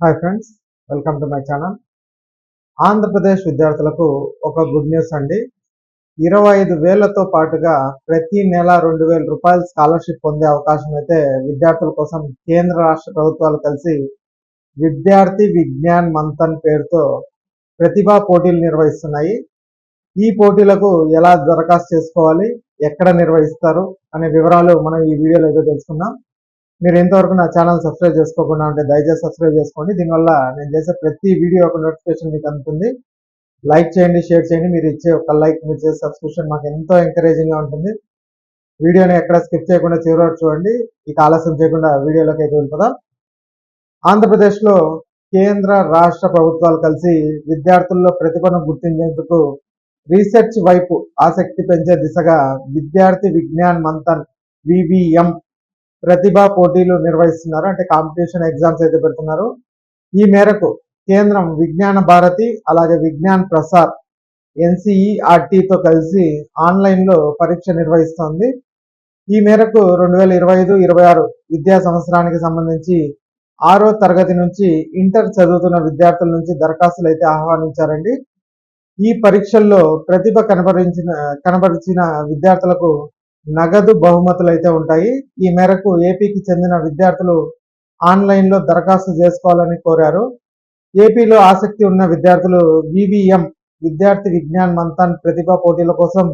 Hi friends welcome to my channel Andhra Pradesh విద్యార్థులకు ఒక good news అండి. ఇరవై ఐదు వేలతో పాటుగా ప్రతి నెల రెండు వేల రూపాయలు స్కాలర్షిప్ పొందే అవకాశం అయితే విద్యార్థుల కోసం కేంద్ర రాష్ట్ర ప్రభుత్వాలు కలిసి విద్యార్థి విజ్ఞాన్ మంతన్ పేరుతో ప్రతిభా పోటీలు నిర్వహిస్తున్నాయి. ఈ పోటీలకు ఎలా దరఖాస్తు చేసుకోవాలి ఎక్కడ నిర్వహిస్తారు అనే వివరాలు మనం ఈ వీడియోలో అయితే తెలుసుకుందాం. మీరు ఇంతవరకు నా ఛానల్ సబ్స్క్రైబ్ చేసుకోకుండా ఉంటే దయచేసి సబ్స్క్రైబ్ చేసుకోండి. దీనివల్ల నేను చేసే ప్రతి వీడియో ఒక నోటిఫికేషన్ మీకు అందుతుంది. లైక్ చేయండి షేర్ చేయండి. మీరు ఇచ్చే ఒక లైక్ మీరు చేసే సబ్స్క్రిప్షన్ మాకు ఎంతో ఎంకరేజింగ్గా ఉంటుంది. వీడియోని ఎక్కడ స్కిప్ చేయకుండా చివరి చూడండి. ఇక ఆలస్యం చేయకుండా వీడియోలోకి అయితే వెళ్ళిపోదాం. ఆంధ్రప్రదేశ్లో కేంద్ర రాష్ట్ర ప్రభుత్వాలు కలిసి విద్యార్థుల్లో ప్రతిభను గుర్తించేందుకు రీసెర్చ్ వైపు ఆసక్తి పెంచే దిశగా విద్యార్థి విజ్ఞాన్ మంథన్ వివిఎం ప్రతిభా పోటీలు నిర్వహిస్తున్నారు. అంటే కాంపిటీషన్ ఎగ్జామ్స్ అయితే పెడుతున్నారు. ఈ మేరకు కేంద్రం విజ్ఞాన భారతి అలాగే విజ్ఞాన్ ప్రసార్ ఎన్సిఈఆర్టీతో కలిసి ఆన్లైన్లో పరీక్ష నిర్వహిస్తోంది. ఈ మేరకు రెండు వేల ఇరవై ఐదు ఇరవై ఆరు విద్యా సంవత్సరానికి సంబంధించి ఆరో తరగతి నుంచి ఇంటర్ చదువుతున్న విద్యార్థుల నుంచి దరఖాస్తులు అయితే ఆహ్వానించారండి. ఈ పరీక్షల్లో ప్రతిభ కనబరించిన కనబరిచిన విద్యార్థులకు నగదు బహుమతులు అయితే ఉంటాయి. ఈ మేరకు ఏపీకి చెందిన విద్యార్థులు ఆన్లైన్లో దరఖాస్తు చేసుకోవాలని కోరారు. ఏపీలో ఆసక్తి ఉన్న విద్యార్థులు వివిఎం విద్యార్థి విజ్ఞాన్ మంతాన్ ప్రతిభా పోటీల కోసం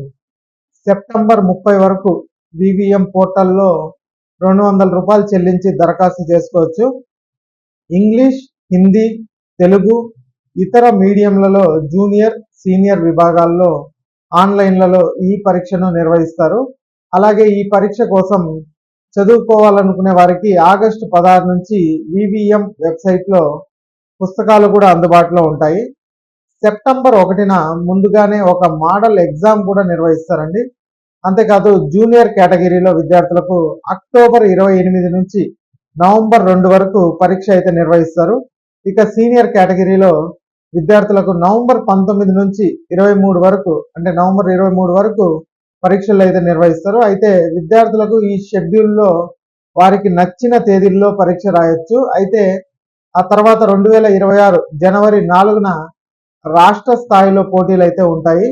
సెప్టెంబర్ ముప్పై వరకు వివిఎం పోర్టల్లో రెండు వందల రూపాయలు చెల్లించి దరఖాస్తు చేసుకోవచ్చు. ఇంగ్లీష్ హిందీ తెలుగు ఇతర మీడియంలలో జూనియర్ సీనియర్ విభాగాల్లో ఆన్లైన్లలో ఈ పరీక్షను నిర్వహిస్తారు. అలాగే ఈ పరీక్ష కోసం చదువుకోవాలనుకునే వారికి ఆగస్టు పదహారు నుంచి వివిఎం వెబ్సైట్లో పుస్తకాలు కూడా అందుబాటులో ఉంటాయి. సెప్టెంబర్ ఒకటిన ముందుగానే ఒక మోడల్ ఎగ్జామ్ కూడా నిర్వహిస్తారండి. అంతేకాదు జూనియర్ కేటగిరీలో విద్యార్థులకు అక్టోబర్ ఇరవై ఎనిమిది నుంచి నవంబర్ రెండు వరకు పరీక్ష అయితే నిర్వహిస్తారు. ఇక సీనియర్ కేటగిరీలో విద్యార్థులకు నవంబర్ పంతొమ్మిది నుంచి ఇరవై మూడు వరకు అంటే నవంబర్ ఇరవై మూడు వరకు పరీక్షలు అయితే నిర్వహిస్తారు. అయితే విద్యార్థులకు ఈ షెడ్యూల్లో వారికి నచ్చిన తేదీల్లో పరీక్ష రాయొచ్చు. అయితే ఆ తర్వాత రెండు వేల ఇరవై ఆరు జనవరి నాలుగున రాష్ట్ర స్థాయిలో పోటీలు అయితే ఉంటాయి.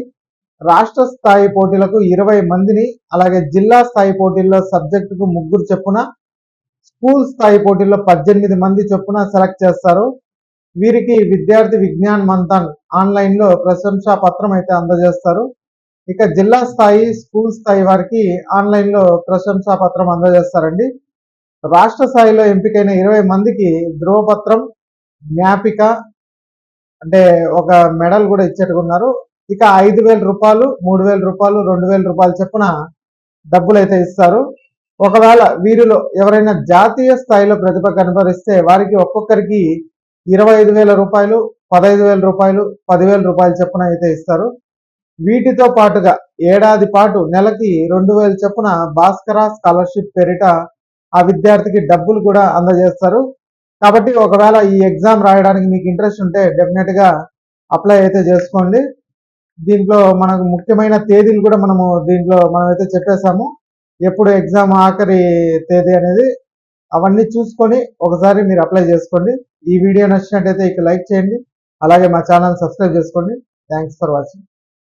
రాష్ట్ర స్థాయి పోటీలకు ఇరవై మందిని అలాగే జిల్లా స్థాయి పోటీల్లో సబ్జెక్టుకు ముగ్గురు చొప్పున స్కూల్ స్థాయి పోటీల్లో పద్దెనిమిది మంది చొప్పున సెలెక్ట్ చేస్తారు. వీరికి విద్యార్థి విజ్ఞాన్ మంతన్ ఆన్లైన్లో ప్రశంసా పత్రం అయితే అందజేస్తారు. ఇక జిల్లా స్థాయి స్కూల్ స్థాయి వారికి ఆన్లైన్లో ప్రశంసా పత్రం అందజేస్తారండి. రాష్ట్ర స్థాయిలో ఎంపికైన ఇరవై మందికి ధ్రువపత్రం జ్ఞాపిక అంటే ఒక మెడల్ కూడా ఇచ్చేట్టుకున్నారు. ఇక ఐదు వేల రూపాయలు మూడు వేల రూపాయలు రెండు వేల రూపాయలు చొప్పున డబ్బులు అయితే ఇస్తారు. ఒకవేళ వీరిలో ఎవరైనా జాతీయ స్థాయిలో ప్రతిభ కనబరిస్తే వారికి ఒక్కొక్కరికి ఇరవై ఐదు వేల రూపాయలు పదహైదు వేల రూపాయలు పదివేల రూపాయలు చొప్పున అయితే ఇస్తారు. వీటితో పాటుగా ఏడాది పాటు నెలకి రెండు వేల చొప్పున భాస్కర స్కాలర్షిప్ పేరిట ఆ విద్యార్థికి డబ్బులు కూడా అందజేస్తారు. కాబట్టి ఒకవేళ ఈ ఎగ్జామ్ రాయడానికి మీకు ఇంట్రెస్ట్ ఉంటే డెఫినెట్గా అప్లై అయితే చేసుకోండి. దీంట్లో మనకు ముఖ్యమైన తేదీలు కూడా మనము దీంట్లో మనమైతే చెప్పేశాము. ఎప్పుడు ఎగ్జామ్ ఆఖరి తేదీ అనేది అవన్నీ చూసుకొని ఒకసారి మీరు అప్లై చేసుకోండి. ఈ వీడియో నచ్చినట్టయితే ఇక లైక్ చేయండి. అలాగే మా ఛానల్ సబ్స్క్రైబ్ చేసుకోండి. Thanks for watching.